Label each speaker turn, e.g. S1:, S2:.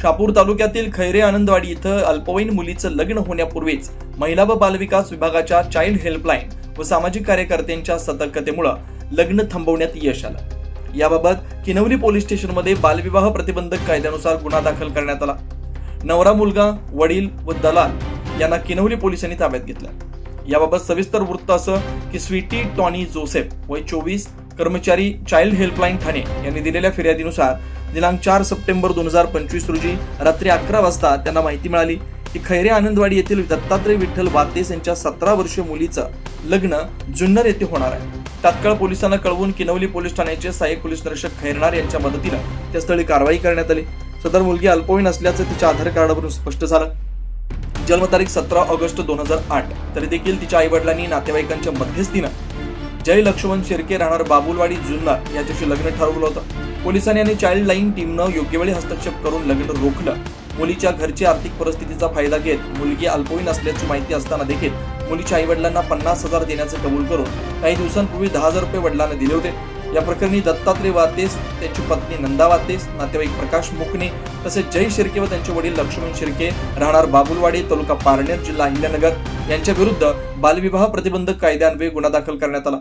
S1: शापूर तालुक्यातील खैरे आनंदवाडी इथं अल्पवयीन मुलीचं लग्न होण्यापूर्वीच महिला व बालविकास विभागाच्या चाइल्ड हेल्पलाईन व सामाजिक कार्यकर्त्यांच्या सतर्कतेमुळे लग्न थांबवण्यात यश आलं. याबाबत किनवली पोलीस स्टेशनमध्ये बालविवाह प्रतिबंधक कायद्यानुसार गुन्हा दाखल करण्यात आला. नवरा मुलगा वडील व दलाल यांना किनवली पोलिसांनी ताब्यात घेतलं. याबाबत सविस्तर वृत्त असं की स्वीटी टॉनी जोसेफ वय चोवीस कर्मचारी चाइल्ड हेल्पलाईन ठाणे यांनी दिलेल्या फिर्यादीनुसार दिनांक चार सप्टेंबर दोन हजार पंचवीस रोजी रात्री अकरा वाजता त्यांना माहिती मिळाली की खैरे आनंदवाडी येथील दत्तात्रय विठ्ठल वातेस यांच्या सतरा वर्षीय मुलीचं लग्न जुन्नर येथे होणार आहे. तात्काळ पोलिसांना कळवून किनवली पोलीस ठाण्याचे सहाय्यक पोलीस निरीक्षक खैरनार यांच्या मदतीनं त्या स्थळी कारवाई करण्यात आली. सदर मुलगी अल्पवयीन असल्याचं तिच्या आधार कार्डावरून स्पष्ट झालं. जन्मतारीख सतरा ऑगस्ट दोन हजार आठ. तरी देखील तिच्या आई वडिलांनी नातेवाईकांच्या मध्यस्थीनं जय लक्ष्मण शिर्के राहणार बाबुलवाडी जुन्नर याच्याशी लग्न ठरवलं होतं. पोलिसांनी आणि चाइल्ड लाईन टीमनं योग्य वेळी हस्तक्षेप करून लग्न रोखलं. मुलीच्या घरची आर्थिक परिस्थितीचा फायदा घेत मुलगी अल्पवयीन असल्याची माहिती असताना देखील मुलीच्या आई वडिलांना पन्नास हजार देण्याचं कबूल करून काही दिवसांपूर्वी दहा हजार रुपये वडिलांना दिले होते. या प्रकरणी दत्तात्रय वातेस त्यांची पत्नी नंदा वातेस नातेवाईक प्रकाश मुकणे तसेच जय शिर्के व त्यांचे वडील लक्ष्मण शिर्के राहणार बाबुलवाडी तालुका पारनेर जिल्हा अहिल्यानगर यांच्या विरुद्ध बालविवाह प्रतिबंधक कायद्यान्वये गुन्हा दाखल करण्यात आला.